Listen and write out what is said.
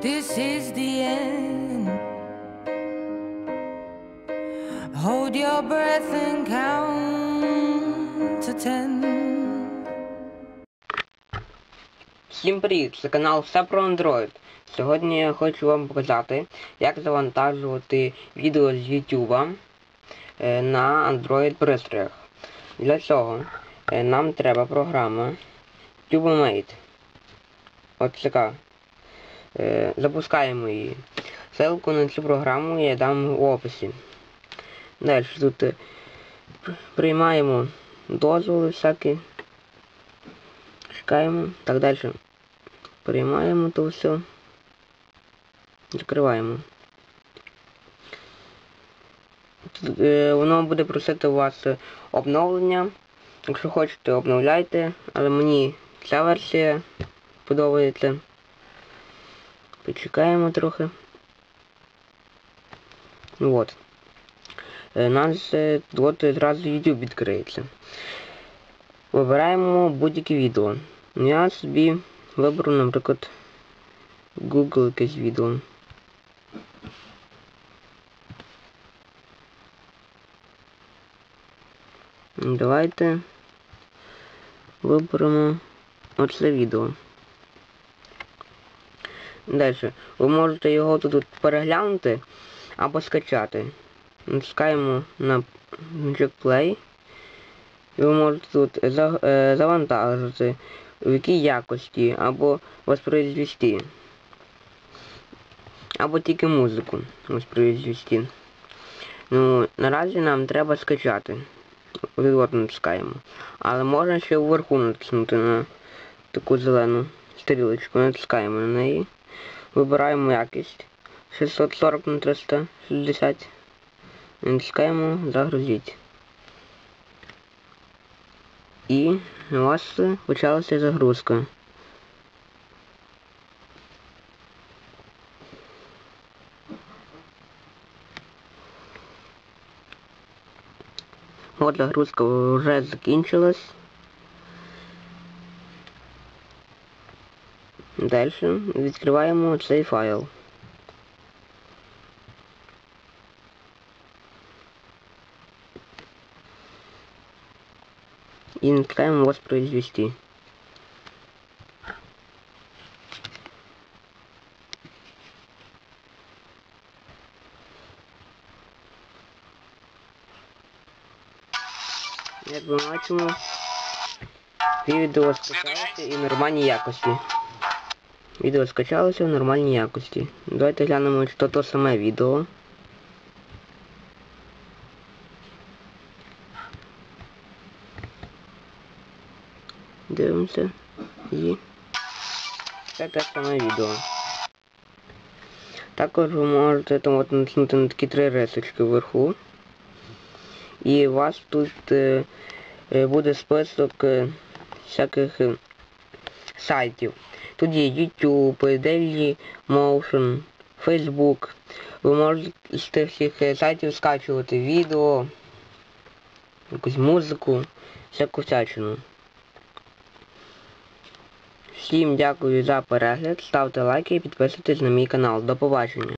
this is the end. Hold your breath and count to ten. Всім привіт! Це канал Все про Android. Сьогодні я хочу вам показати, як завантажувати відео з YouTube е, на Android пристроях. Для цього е, нам треба програма TubeMate. От така. Е, Запускаємо її. Ссылку на цю програму я дам в описі. Далі тут е, приймаємо дозволи всякі. Чекаємо. Так далі. Приймаємо то все. Закриваємо. Тут, е, Воно буде просити у вас обновлення. Якщо хочете, обновляйте, але мені ця версія подобається. Почекаємо трохи. От. Е, Нас от одразу YouTube відкриється. Вибираємо будь-яке відео. Я собі виберу, наприклад, Google якесь відео. Давайте виберемо оце відео. Далі. Ви можете його тут переглянути або скачати. Натискаємо на Magic Play. І ви можете тут е, завантажити в якій якості або воспроизвести. Або тільки музику воспроизвести. Ну, наразі нам треба скачати. От натискаємо. Але можна ще вверху натиснути на таку зелену стрілочку. Натискаємо на неї. Вибираємо якість 640 на 360. Натискаємо загрузіть. І у вас почалася загрузка. От загрузка вже закінчилась. Далі відкриваємо цей файл. И натыкаем воспроизвести. Як ми бачимо, відео скачалося і нормальній якості. Відео скачалося в нормальній якості. Давайте глянемо, чи то саме відео. Дивимося. І це те саме відео. Також ви можете там от натиснути на такі три рисочки вверху. І у вас тут е, е, буде список е, всяких е, сайтів. Тут є YouTube, Daily Motion, Facebook. Ви можете з всіх е, сайтів скачувати відео, якусь музику, всяку всячину. Всім дякую за перегляд, ставте лайки і підписуйтесь на мій канал. До побачення.